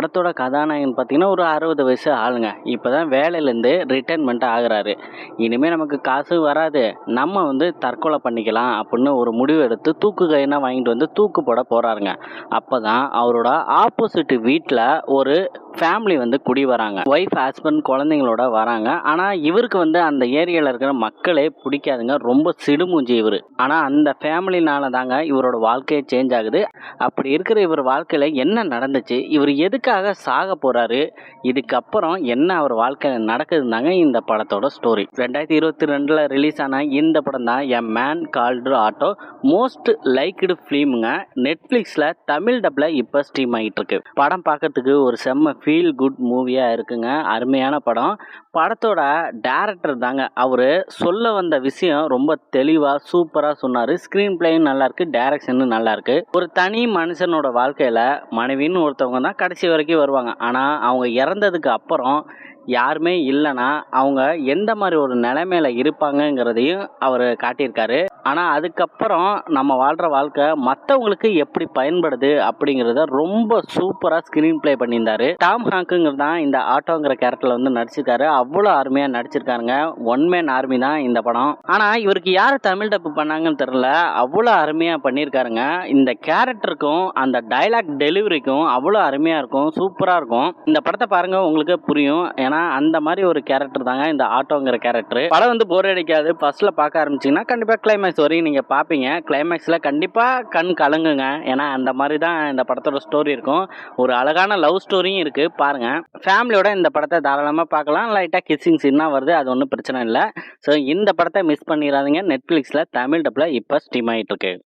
படத்தோட கதாநாயகன் பார்த்தீங்கன்னா ஒரு அறுபது வயசு ஆளுங்க. இப்போ தான் வேலையிலேருந்து ரிட்டைர்மெண்ட் ஆகுறாரு. இனிமேல் நமக்கு காசு வராது. நம்ம வந்து தற்கொலை பண்ணிக்கலாம் அப்படின்னு ஒரு முடிவு எடுத்து தூக்கு கைனா வாங்கிட்டு வந்து தூக்கு போட போகிறாருங்க அப்போ தான் அவரோட ஆப்போசிட் வீட்டில் ஒரு ஃபேமிலி வந்து குடி வராங்க. ஒய்ஃப் ஹஸ்பண்ட் குழந்தைங்களோட வராங்க. ஆனால் இவருக்கு வந்து அந்த ஏரியாவில் இருக்கிற மக்களே பிடிக்காதுங்க. ரொம்ப சிடுமூஞ்சி இவர். ஆனால் அந்த ஃபேமிலினால தாங்க இவரோட வாழ்க்கையே சேஞ்ச் ஆகுது. அப்படி இருக்கிற இவர் வாழ்க்கையில் என்ன நடந்துச்சு? இவர் எதுக்காக சாக போகிறாரு இதுக்கப்புறம் என்ன அவர் வாழ்க்கையில் நடக்குதுந்தாங்க இந்த படத்தோட ஸ்டோரி ரெண்டாயிரத்தி இருபத்தி ரெண்டில் ரிலீஸ் ஆன இந்த படம் தான் a man called Otto most liked ஃபிலிமுங்க நெட்ஃப்ளிக்ஸில் தமிழ் டப்பில் இப்போ ஸ்ட்ரீம் ஆகிட்டு இருக்கு. படம் பார்க்கறதுக்கு ஒரு செம்ம ஃபீல் குட் மூவியாக இருக்குங்க. அருமையான படம். படத்தோட டேரக்டர் தாங்க. அவர் சொல்ல வந்த விஷயம் ரொம்ப தெளிவாக சூப்பராக சொன்னார். ஸ்க்ரீன் பிளேயும் நல்லாயிருக்கு டேரக்ஷனும் நல்லாயிருக்கு ஒரு தனி மனுஷனோட வாழ்க்கையில் மனைவின்னு ஒருத்தவங்க தான் கடைசி வரைக்கும் வருவாங்க. ஆனால் அவங்க இறந்ததுக்கு அப்புறம் யாருமே இல்லைன்னா அவங்க எந்த மாதிரி ஒரு நிலைமையில இருப்பாங்கங்கிறதையும் அவர் காட்டியிருக்காரு. ஆனால் அதுக்கப்புறம் நம்ம வாழ்கிற வாழ்க்கை மற்றவங்களுக்கு எப்படி பயன்படுது அப்படிங்கிறத ரொம்ப சூப்பராக ஸ்க்ரீன் ப்ளே பண்ணியிருந்தாரு. டாம் ஹாங்குங்கிறது தான் இந்த ஆட்டோங்கிற கேரக்டரில் வந்து நடிச்சிருக்காரு. அவ்வளோ அருமையாக நடிச்சிருக்காருங்க. ஒன் மேன் ஆர்மி தான் இந்த படம். ஆனால் இவருக்கு யார் தமிழ் டப்பு பண்ணாங்கன்னு தெரில அவ்வளோ அருமையாக பண்ணியிருக்காருங்க. இந்த கேரக்டருக்கும் அந்த டைலாக் டெலிவரிக்கும் அவ்வளோ அருமையாக இருக்கும். சூப்பராக இருக்கும். இந்த படத்தை பாருங்க உங்களுக்கு புரியும். ஏன்னா அந்த மாதிரி ஒரு கேரக்டர் தாங்க இந்த ஆட்டோங்கிற கேரக்டர் படம் வந்து போர் அடிக்காது. ஃபர்ஸ்ட்ல பார்க்க ஆரம்பிச்சிங்கன்னா கண்டிப்பாக கிளைமேக்ஸ் வரையும் நீங்கள் பார்ப்பீங்க கிளைமேக்ஸில் கண்டிப்பாக கண் கலங்குங்க. ஏன்னா அந்த மாதிரி தான் இந்த படத்தோட ஸ்டோரி இருக்கும். ஒரு அழகான லவ் ஸ்டோரியும் இருக்குது பாருங்கள் ஃபேமிலியோட இந்த படத்தை தாராளமாக பார்க்கலாம் லைட்டாக கிஸ்ஸிங் சீனாக வருது. அது ஒன்றும் பிரச்சனை இல்லை. ஸோ இந்த படத்தை மிஸ் பண்ணிடாதீங்க. நெட்ஃப்ளிக்ஸில் தமிழ் டப்பில் இப்போ ஸ்ட்ரீம் ஆகிட்டு இருக்கு.